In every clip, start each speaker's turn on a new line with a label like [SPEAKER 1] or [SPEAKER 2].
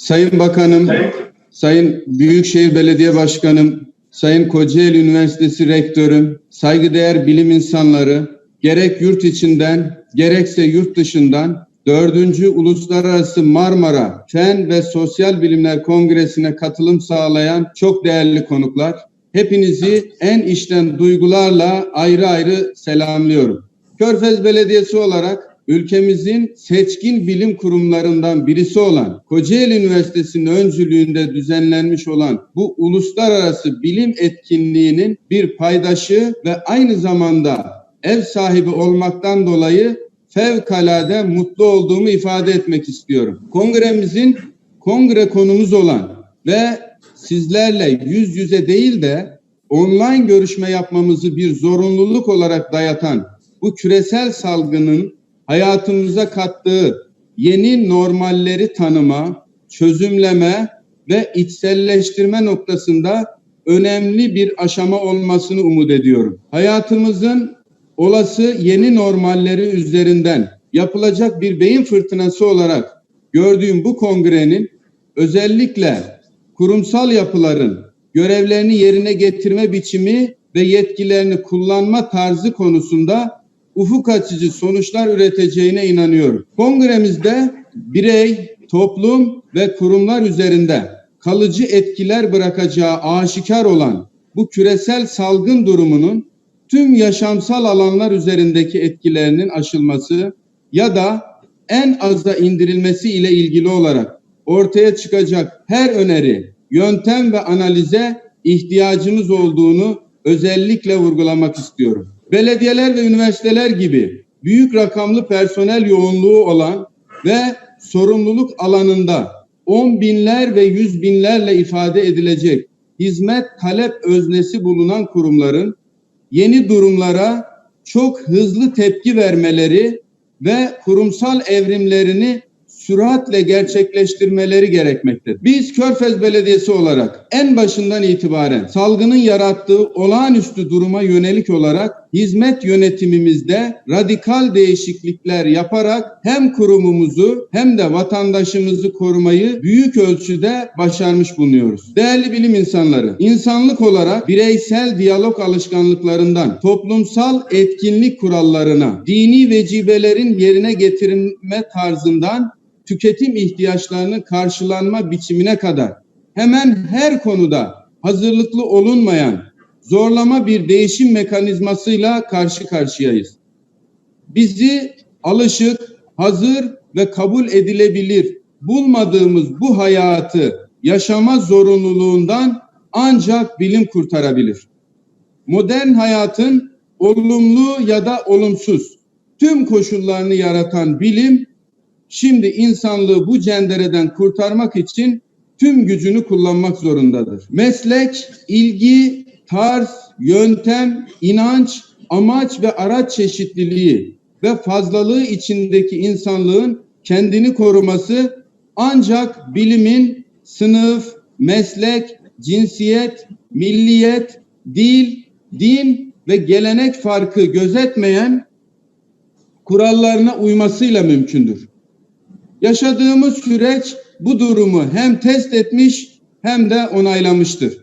[SPEAKER 1] Sayın Bakanım, Sayın Büyükşehir Belediye Başkanım, Sayın Kocaeli Üniversitesi Rektörüm, saygıdeğer bilim insanları, gerek yurt içinden gerekse yurt dışından 4. Uluslararası Marmara Fen ve Sosyal Bilimler Kongresi'ne katılım sağlayan çok değerli konuklar, hepinizi en içten duygularla ayrı ayrı selamlıyorum. Körfez Belediyesi olarak ülkemizin seçkin bilim kurumlarından birisi olan Kocaeli Üniversitesi'nin öncülüğünde düzenlenmiş olan bu uluslararası bilim etkinliğinin bir paydaşı ve aynı zamanda ev sahibi olmaktan dolayı fevkalade mutlu olduğumu ifade etmek istiyorum. Kongremizin kongre konumuz olan ve sizlerle yüz yüze değil de online görüşme yapmamızı bir zorunluluk olarak dayatan bu küresel salgının hayatımıza kattığı yeni normalleri tanıma, çözümleme ve içselleştirme noktasında önemli bir aşama olmasını umut ediyorum. Hayatımızın olası yeni normalleri üzerinden yapılacak bir beyin fırtınası olarak gördüğüm bu kongrenin özellikle kurumsal yapıların görevlerini yerine getirme biçimi ve yetkilerini kullanma tarzı konusunda ufuk açıcı sonuçlar üreteceğine inanıyorum. Kongremizde birey, toplum ve kurumlar üzerinde kalıcı etkiler bırakacağı aşikar olan bu küresel salgın durumunun tüm yaşamsal alanlar üzerindeki etkilerinin aşılması ya da en aza indirilmesi ile ilgili olarak ortaya çıkacak her öneri, yöntem ve analize ihtiyacımız olduğunu özellikle vurgulamak istiyorum. Belediyeler ve üniversiteler gibi büyük rakamlı personel yoğunluğu olan ve sorumluluk alanında on binler ve yüz binlerle ifade edilecek hizmet talep öznesi bulunan kurumların yeni durumlara çok hızlı tepki vermeleri ve kurumsal evrimlerini süratle gerçekleştirmeleri gerekmektedir. Biz Körfez Belediyesi olarak en başından itibaren salgının yarattığı olağanüstü duruma yönelik olarak hizmet yönetimimizde radikal değişiklikler yaparak hem kurumumuzu hem de vatandaşımızı korumayı büyük ölçüde başarmış bulunuyoruz. Değerli bilim insanları, insanlık olarak bireysel diyalog alışkanlıklarından toplumsal etkinlik kurallarına, dini vecibelerin yerine getirilme tarzından tüketim ihtiyaçlarının karşılanma biçimine kadar hemen her konuda hazırlıklı olunmayan zorlama bir değişim mekanizmasıyla karşı karşıyayız. Bizi alışık, hazır ve kabul edilebilir bulmadığımız bu hayatı yaşama zorunluluğundan ancak bilim kurtarabilir. Modern hayatın olumlu ya da olumsuz tüm koşullarını yaratan bilim şimdi insanlığı bu cendereden kurtarmak için tüm gücünü kullanmak zorundadır. Meslek, ilgi, tarz, yöntem, inanç, amaç ve araç çeşitliliği ve fazlalığı içindeki insanlığın kendini koruması ancak bilimin sınıf, meslek, cinsiyet, milliyet, dil, din ve gelenek farkı gözetmeyen kurallarına uymasıyla mümkündür. Yaşadığımız süreç bu durumu hem test etmiş hem de onaylamıştır.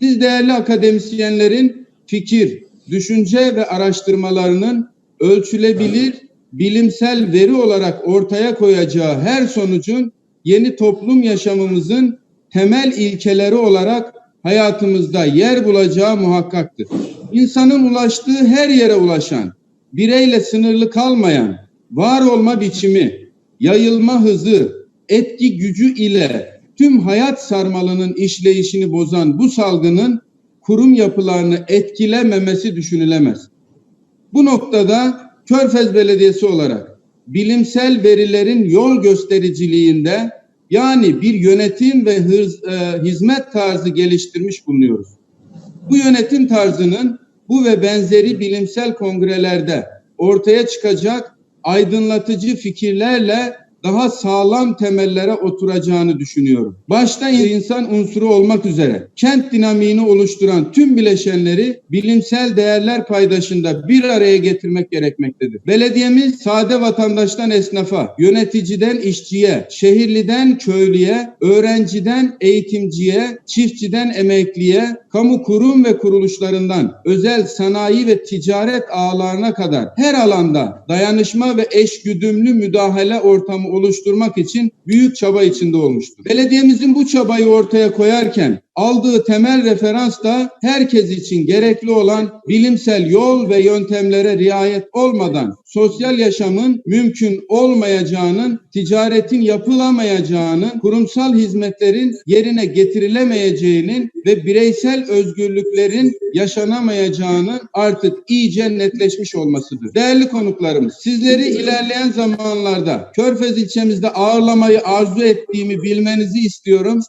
[SPEAKER 1] Siz değerli akademisyenlerin fikir, düşünce ve araştırmalarının ölçülebilir bilimsel veri olarak ortaya koyacağı her sonucun yeni toplum yaşamımızın temel ilkeleri olarak hayatımızda yer bulacağı muhakkaktır. İnsanın ulaştığı her yere ulaşan, bireyle sınırlı kalmayan var olma biçimi, yayılma hızı, etki gücü ile tüm hayat sarmalının işleyişini bozan bu salgının kurum yapılarını etkilememesi düşünülemez. Bu noktada Körfez Belediyesi olarak bilimsel verilerin yol göstericiliğinde yani bir yönetim ve hız, e, hizmet tarzı geliştirmiş bulunuyoruz. Bu yönetim tarzının bu ve benzeri bilimsel kongrelerde ortaya çıkacak aydınlatıcı fikirlerle daha sağlam temellere oturacağını düşünüyorum. Başta insan unsuru olmak üzere kent dinamiğini oluşturan tüm bileşenleri bilimsel değerler paydaşında bir araya getirmek gerekmektedir. Belediyemiz sade vatandaştan esnafa, yöneticiden işçiye, şehirliden köylüye, öğrenciden eğitimciye, çiftçiden emekliye, kamu kurum ve kuruluşlarından özel sanayi ve ticaret ağlarına kadar her alanda dayanışma ve eşgüdümlü müdahale ortamı oluşturmak için büyük çaba içinde olmuştur. Belediyemizin bu çabayı ortaya koyarken aldığı temel referans da herkes için gerekli olan bilimsel yol ve yöntemlere riayet olmadan sosyal yaşamın mümkün olmayacağının, ticaretin yapılamayacağının, kurumsal hizmetlerin yerine getirilemeyeceğinin ve bireysel özgürlüklerin yaşanamayacağının artık iyice netleşmiş olmasıdır. Değerli konuklarımız, sizleri ilerleyen zamanlarda Körfez ilçemizde ağırlamayı arzu ettiğimi bilmenizi istiyorum.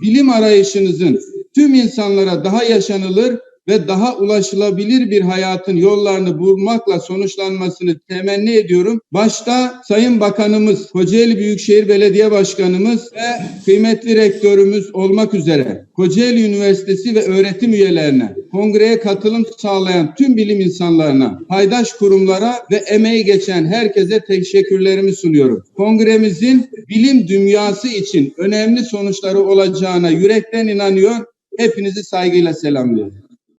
[SPEAKER 1] Bilim arayışınızın tüm insanlara daha yaşanılır ve daha ulaşılabilir bir hayatın yollarını bulmakla sonuçlanmasını temenni ediyorum. Başta Sayın Bakanımız, Kocaeli Büyükşehir Belediye Başkanımız ve kıymetli rektörümüz olmak üzere Kocaeli Üniversitesi ve öğretim üyelerine, kongreye katılım sağlayan tüm bilim insanlarına, paydaş kurumlara ve emeği geçen herkese teşekkürlerimi sunuyorum. Kongremizin bilim dünyası için önemli sonuçları olacağına yürekten inanıyor. Hepinizi saygıyla selamlıyorum.